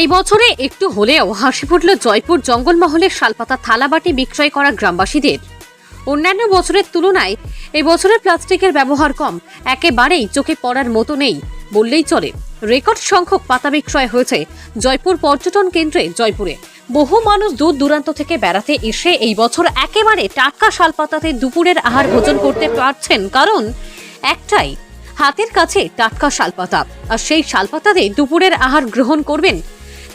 এই বছরে একটু হলেও হাসি ফুটল জয়পুর জঙ্গলমহলের শালপাতা থালাবাটি বিক্রয় করা গ্রামবাসীদের। অন্যান্য বছরের তুলনায় এই বছরের প্লাস্টিকের ব্যবহার কম। একেবারেই চোখে পড়ার মতো নেই বললেই চলে। রেকর্ড সংখ্যক পাতা বিক্রয় হয়েছে জয়পুর পর্যটন কেন্দ্রে জয়পুরে। বহু মানুষ দূর দূরান্ত থেকে বেড়াতে এসে এই বছর একেবারে টাটকা শালপাতাতে দুপুরের আহার ভোজন করতে পারছেন কারণ একটাই, হাতের কাছে টাটকা শালপাতা। আর সেই শালপাতাতে দুপুরের আহার গ্রহণ করবেন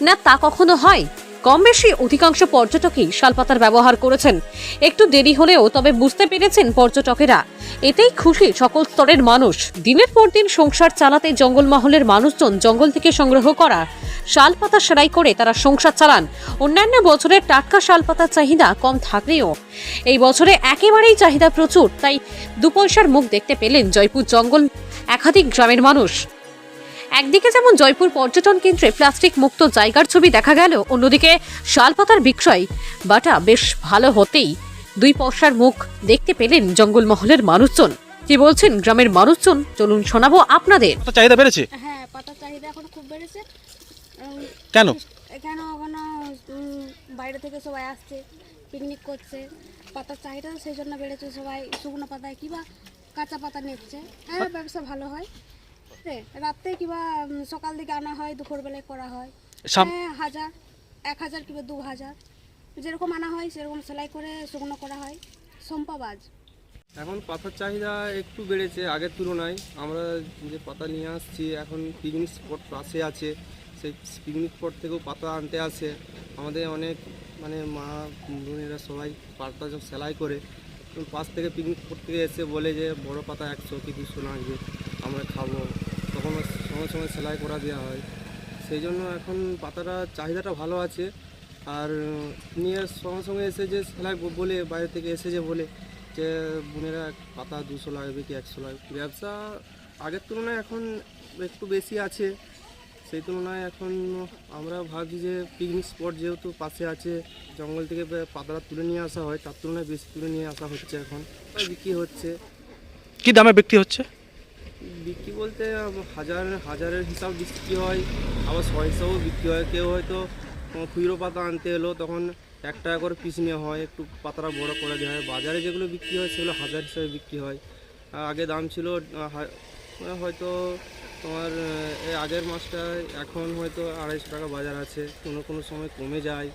না তা কখনো হয়? কম বেশি অধিকাংশ পর্যটকই শালপাতার ব্যবহার করেছেন। একটু দেরি হলেও তবে বুঝতে পেরেছেন পর্যটকেরা। এতেই খুশি সকল স্তরের মানুষ। দিনের পর দিন সংসার চালাতে জঙ্গলমহলের মানুষজন জঙ্গল থেকে সংগ্রহ করা শালপাতা সেলাই করে তারা সংসার চালান। অন্যান্য বছরের টাটকা শালপাতার চাহিদা কম থাকলেও এই বছরে একেবারেই চাহিদা প্রচুর, তাই দু পয়সার মুখ দেখতে পেলেন জয়পুর জঙ্গল একাধিক গ্রামের মানুষ। একদিকে যেমন জয়পুর পর্যটন কেন্দ্রে প্লাস্টিক মুক্ত জায়গার ছবি দেখা গেল অন্যদিকে শালপাতার বিক্রয়। বাটা বেশ ভালো হতেই দুই পয়সার মুখ দেখতে পেলেন জঙ্গলমহলের মানুষজন। কি বলছেন গ্রামের মানুষজন? চলুন শোনাবো আপনাদের। পাতার চাহিদা বেড়েছে? হ্যাঁ পাতার চাহিদা এখন খুব বেড়েছে। কেন? এখানে ওখানে বাইরে থেকে সবাই আসছে পিকনিক করছে। পাতার চাহিদা সেই জন্য বেড়েছে সবাই শুকনো পাতায় কিবা কাঁচা পাতা নিচ্ছে। হ্যাঁ। ব্যবসা ভালো হয়। রে, রাত্রে কিবা সকাল দিকে আনা হয় দুপুরবেলায় করা হয়। হ্যাঁ হাজার এক হাজার কিংবা দু হাজার যেরকম আনা হয় সেরকম সেলাই করে শুকনো করা হয়। সম্পাবাজ এখন পাতার চাহিদা একটু বেড়েছে আগের তুলনায়। আমরা যে পাতা নিয়ে আসছি এখন পিকনিক স্পট পাশে আছে। সেই পিকনিক স্পট থেকেও পাতা আনতে আসে। আমাদের অনেক মানে মা বোনেরা সবাই পাতা সেলাই করে পাশ থেকে পিকনিক করতে এসে বলে যে, বড় পাতা একশো, কি দুশো লাগবে আমরা খাব। তখন সঙ্গে সঙ্গে সেলাই করা দেওয়া হয়। সেই জন্য এখন পাতাটা, চাহিদাটা ভালো আছে। আর নিয়ে সঙ্গে সঙ্গে এসে যে সেলাই বলে, বাইরে থেকে এসে যে বলে যে, বোনেরা পাতা দুশো লাগবে কি একশো লাগবে? ব্যবসা আগের তুলনায় এখন একটু বেশি আছে। সেই তুলনায় এখন আমরা ভাবছি যে পিকনিক স্পট যেহেতু পাশে আছে জঙ্গল থেকে পাতাটা তুলে নিয়ে আসা হয় তার তুলনায় বেশি তুলে নিয়ে আসা হচ্ছে এখন। বিক্রি হচ্ছে। কি দামে বিক্রি হচ্ছে? বিক্রি বলতে হাজার হাজারের হিসাব বিক্রি হয় আবার ছয় হিসাবেও বিক্রি হয়। কেউ হয়তো খুচরো পাতা আনতে এলো তখন এক টাকা করে পিস নেওয়া হয় একটু পাতাটা বড় করে দেওয়া হয়। বাজারে যেগুলো বিক্রি হয় সেগুলো হাজার হিসাবে বিক্রি হয়। আগে দাম ছিল হয়তো তোমার এই আগের মাসটা এখন হয়তো আড়াইশো টাকা বাজার আছে। কোনো কোনো সময় কমে যায়।